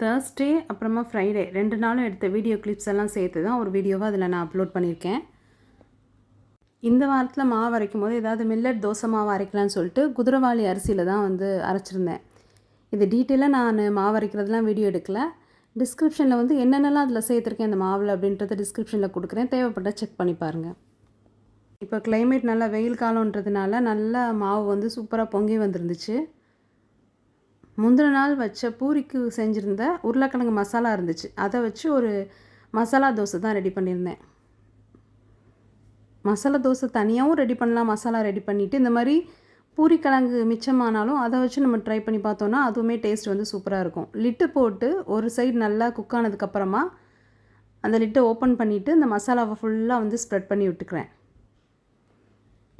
Thursday அப்புறமா Friday ரெண்டு நாளும் எடுத்த வீடியோ கிளிப்ஸ் எல்லாம் சேர்த்து தான் ஒரு வீடியோவாக அதில் நான் அப்லோட் பண்ணியிருக்கேன். இந்த வாரத்தில் மாவு அரைக்கும் போது ஏதாவது மில்லட் தோசை மாவு அரைக்கலாம்னு சொல்லிட்டு குதிரவாளி அரிசியில் தான் வந்து அரைச்சிருந்தேன். இது டீட்டெயிலாக நான் மாவு அரைக்கிறதுலாம் வீடியோ எடுக்கல. டிஸ்கிரிப்ஷனில் வந்து என்னென்னலாம் அதில் சேர்த்துருக்கேன் அந்த மாவில் அப்படின்றத டிஸ்கிரிப்ஷனில் கொடுக்குறேன். தேவைப்பட்டால் செக் பண்ணி பாருங்கள் இப்போ கிளைமேட் நல்லா வெயில் காலன்றதுனால நல்லா மாவு வந்து சூப்பராக பொங்கி வந்துருந்துச்சு. முந்தின நாள் வச்ச பூரிக்கு செஞ்சுருந்த உருளைக்கிழங்கு மசாலா இருந்துச்சு. அதை வச்சு ஒரு மசாலா தோசை தான் ரெடி பண்ணியிருந்தேன். மசாலா தோசை தனியாகவும் ரெடி பண்ணலாம் மசாலா ரெடி பண்ணிவிட்டு இந்த மாதிரி பூரிக்கிழங்கு மிச்சமானாலும் அதை வச்சு நம்ம ட்ரை பண்ணி பார்த்தோன்னா அதுவுமே டேஸ்ட் வந்து சூப்பராக இருக்கும். லிட்டு போட்டு ஒரு சைடு நல்லா குக் ஆனதுக்கப்புறமா அந்த லிட்டை ஓப்பன் பண்ணிவிட்டு இந்த மசாலாவை ஃபுல்லாக வந்து ஸ்ப்ரெட் பண்ணி விட்டுக்கிறேன்.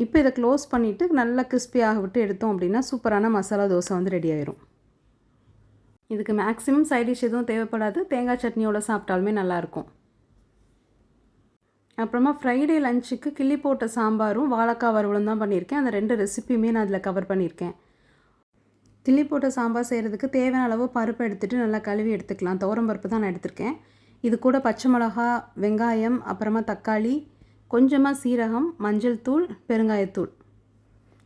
இப்போ இதை க்ளோஸ் பண்ணிவிட்டு நல்லா கிறிஸ்பியாக விட்டு எடுத்தோம் அப்படின்னா சூப்பரான மசாலா தோசை வந்து ரெடி ஆயிரும். இதுக்கு மேக்ஸிமம் சைட் டிஷ் எதுவும் தேவைப்படாது. தேங்காய் சட்னியோட சாப்பிட்டாலுமே நல்லாயிருக்கும். அப்புறமா ஃப்ரைடே லஞ்சுக்கு கிள்ளி போட்ட சாம்பாரும் வாழைக்காய் வறுவலும் தான் பண்ணியிருக்கேன். அந்த ரெண்டு ரெசிப்பியுமே நான் அதில் கவர் பண்ணியிருக்கேன். கிள்ளி போட்ட சாம்பார் செய்கிறதுக்கு தேவையான அளவு பருப்பு எடுத்துகிட்டு நல்லா கழுவி எடுத்துக்கலாம். துவரம் பருப்பு தான் நான் எடுத்திருக்கேன். இது கூட பச்சை மிளகா வெங்காயம் அப்புறமா தக்காளி கொஞ்சமாக சீரகம் மஞ்சள் தூள் பெருங்காயத்தூள்.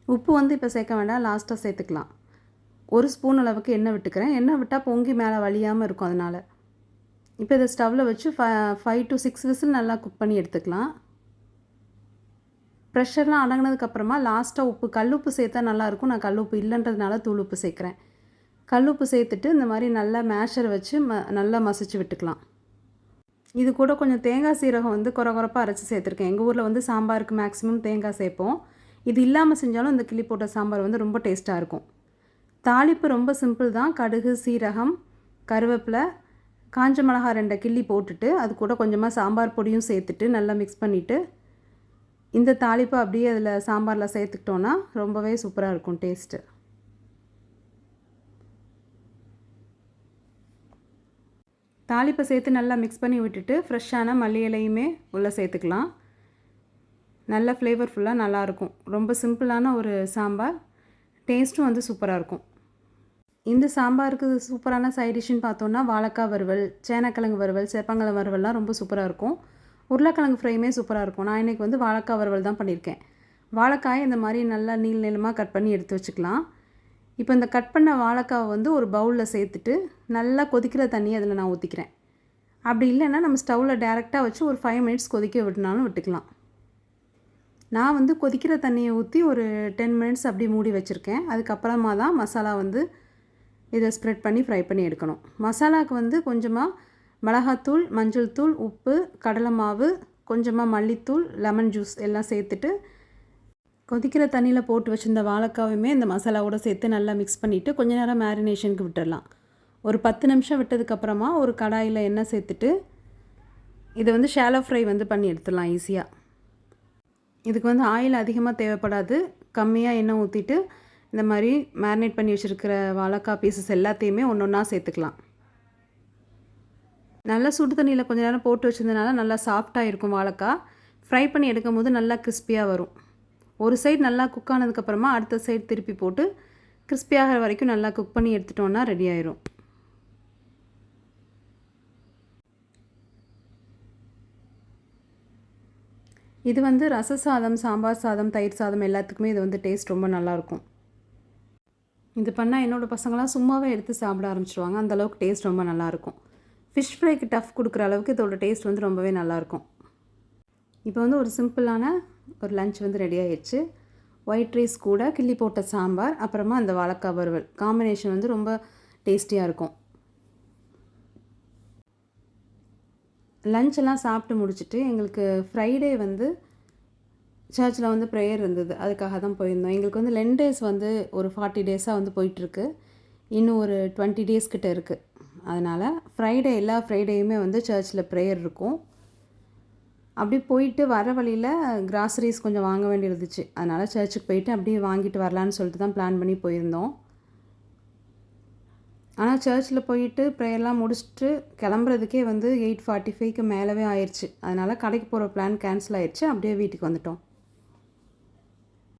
உப்பு வந்து இப்போ சேர்க்க வேண்டாம். லாஸ்ட்டாக சேர்த்துக்கலாம். ஒரு ஸ்பூன் அளவுக்கு எண்ணெய் விட்டுக்கிறேன். எண்ணெய் விட்டால் பொங்கி மேலே வழியாமல் இருக்கும் அதனால். இப்போ இதை ஸ்டவ்வில் வச்சு ஃப ஃபைவ் டு சிக்ஸ் விசில் நல்லா குக் பண்ணி எடுத்துக்கலாம். ப்ரெஷர்லாம் அடங்கினதுக்கப்புறமா லாஸ்ட்டாக உப்பு கல்லுப்பு சேர்த்தா நல்லாயிருக்கும் நான் கல்லுப்பு இல்லைன்றதுனால தூள் உப்பு சேர்க்குறேன். கல்லுப்பு சேர்த்துட்டு இந்த மாதிரி நல்லா மேஷர் வச்சு ம நல்லா மசிச்சு விட்டுக்கலாம். இது கூட கொஞ்சம் தேங்காய் சீரகம் வந்து குறை குறைப்பாக அரைச்சி சேர்த்துருக்கேன். எங்கள் ஊரில் வந்து சாம்பாருக்கு மேக்ஸிமம் தேங்காய் சேர்ப்போம். இது இல்லாமல் செஞ்சாலும் இந்த கிளி போட்ட சாம்பார் வந்து ரொம்ப டேஸ்ட்டாக இருக்கும். தாளிப்பு ரொம்ப சிம்பிள் தான். கடுகு சீரகம் கருவேப்பிலை காஞ்ச மிளகா ரெண்டை கிள்ளி போட்டுட்டு அது கூட கொஞ்சமாக சாம்பார் பொடியும் சேர்த்துட்டு நல்லா மிக்ஸ் பண்ணிவிட்டு இந்த தாளிப்பை அப்படியே அதில் சாம்பாரில் சேர்த்துக்கிட்டோன்னா ரொம்பவே சூப்பராக இருக்கும் டேஸ்ட்டு தாளிப்பை சேர்த்து நல்லா மிக்ஸ் பண்ணி விட்டுட்டு ஃப்ரெஷ்ஷான மல்லி இலையுமே உள்ளே சேர்த்துக்கலாம். நல்ல ஃப்ளேவர்ஃபுல்லாக நல்லாயிருக்கும் ரொம்ப சிம்பிளான ஒரு சாம்பார். டேஸ்ட்டும் வந்து சூப்பராக இருக்கும். இந்த சாம்பாருக்கு சூப்பரான சைட் டிஷ்ஷுன்னு பார்த்தோன்னா வாழைக்காய் வறுவல் சேனக்கிழங்கு வறுவல் சேப்பங்கிழங்கு வறுவல்லாம் ரொம்ப சூப்பராக இருக்கும். உருளைக்கிழங்கு ஃப்ரையுமே சூப்பராக இருக்கும். நான் இன்றைக்கி வந்து வாழைக்காய் வறுவல் தான் பண்ணியிருக்கேன். வாழைக்காயை இந்த மாதிரி நல்லா நீள் நீளமாக கட் பண்ணி எடுத்து வச்சுக்கலாம். இப்போ இந்த கட் பண்ண வாழைக்காவை வந்து ஒரு பவுலில் சேர்த்துட்டு நல்லா கொதிக்கிற தண்ணியை அதில் நான் ஊற்றிக்கிறேன் அப்படி இல்லைன்னா நம்ம ஸ்டவ்வில் டேரெக்டாக வச்சு ஒரு ஃபைவ் மினிட்ஸ் கொதிக்க விட்டுனாலும் விட்டுக்கலாம். நான் வந்து கொதிக்கிற தண்ணியை ஊற்றி ஒரு டென் மினிட்ஸ் அப்படி மூடி வச்சுருக்கேன். அதுக்கப்புறமா தான் மசாலா வந்து இதை ஸ்ப்ரெட் பண்ணி ஃப்ரை பண்ணி எடுக்கணும். மசாலாவுக்கு வந்து கொஞ்சமாக மிளகாத்தூள் மஞ்சள் தூள் உப்பு கடலை மாவு கொஞ்சமாக மல்லித்தூள் லெமன் ஜூஸ் எல்லாம் சேர்த்துட்டு கொதிக்கிற தண்ணியில் போட்டு வச்சுருந்த வாழைக்காவையுமே இந்த மசாலாவோட சேர்த்து நல்லா மிக்ஸ் பண்ணிவிட்டு கொஞ்ச நேரம் மேரினேஷனுக்கு விட்டுடலாம் ஒரு பத்து நிமிஷம் விட்டதுக்கப்புறமா ஒரு கடாயில் எண்ணெய் சேர்த்துட்டு இதை வந்து ஷாலோ ஃப்ரை வந்து பண்ணி எடுத்துடலாம் ஈஸியாக இதுக்கு வந்து ஆயில் அதிகமாக தேவைப்படாது. கம்மியாக எண்ணெய் ஊற்றிட்டு இந்த மாதிரி மேரினேட் பண்ணி வச்சுருக்கிற வாழைக்காய் பீசஸ் எல்லாத்தையுமே ஒன்று ஒன்றா சேர்த்துக்கலாம். நல்லா சுடு தண்ணியில் கொஞ்ச நேரம் போட்டு வச்சிருந்தனால நல்லா சாஃப்டாக இருக்கும் வாழைக்காய். ஃப்ரை பண்ணி எடுக்கும் போது நல்லா கிறிஸ்பியாக வரும். ஒரு சைடு நல்லா குக் ஆனதுக்கப்புறமா அடுத்த சைடு திருப்பி போட்டு கிறிஸ்பியாகிற வரைக்கும் நல்லா குக் பண்ணி எடுத்துட்டோன்னா ரெடி ஆயிரும். இது வந்து ரச சாதம் சாம்பார் சாதம் தயிர் சாதம் எல்லாத்துக்குமே இது வந்து டேஸ்ட் ரொம்ப நல்லாயிருக்கும் இது பண்ணால் என்னோடய பசங்களாம் சும்மாவே எடுத்து சாப்பிட ஆரம்பிச்சிருவாங்க. அந்தளவுக்கு டேஸ்ட் ரொம்ப நல்லாயிருக்கும் ஃபிஷ் ஃப்ரைக்கு டஃப் கொடுக்குற அளவுக்கு இதோட டேஸ்ட் வந்து ரொம்பவே நல்லாயிருக்கும் இப்போ வந்து ஒரு சிம்பிளான ஒரு லஞ்ச் வந்து ரெடி ஆயிடுச்சு ஒயிட் ரைஸ் கூட கிள்ளி போட்ட சாம்பார் அப்புறமா அந்த வாழைக்காய் வறுவல். காம்பினேஷன் வந்து ரொம்ப டேஸ்டியாக இருக்கும். லஞ்செல்லாம் சாப்பிட்டு முடிச்சுட்டு எங்களுக்கு ஃப்ரைடே வந்து சர்ச்சில் வந்து ப்ரேயர் இருந்தது. அதுக்காக தான் போயிருந்தோம். எங்களுக்கு வந்து லென் டேஸ் வந்து ஒரு ஃபார்ட்டி டேஸாக வந்து போயிட்டுருக்கு இன்னும் ஒரு டுவெண்ட்டி டேஸ் கிட்ட இருக்குது அதனால் ஃப்ரைடே எல்லா ஃப்ரைடேயுமே வந்து சர்ச்சில் ப்ரேயர் இருக்கும். அப்படி போயிட்டு வர வழியில் கிராசரிஸ் கொஞ்சம் வாங்க வேண்டியிருந்துச்சு. அதனால் சர்ச்சுக்கு போயிட்டு அப்படியே வாங்கிட்டு வரலான்னு சொல்லிட்டு தான் பிளான் பண்ணி போயிருந்தோம். ஆனால் சர்ச்சில் போயிட்டு ப்ரேயர்லாம் முடிச்சுட்டு கிளம்புறதுக்கே வந்து எயிட் ஃபார்ட்டி ஃபைவ்க்கு மேலவே ஆயிடுச்சு அதனால் கடைக்கு போகிற பிளான் கேன்சல் ஆயிடுச்சு அப்படியே வீட்டுக்கு வந்துட்டோம்.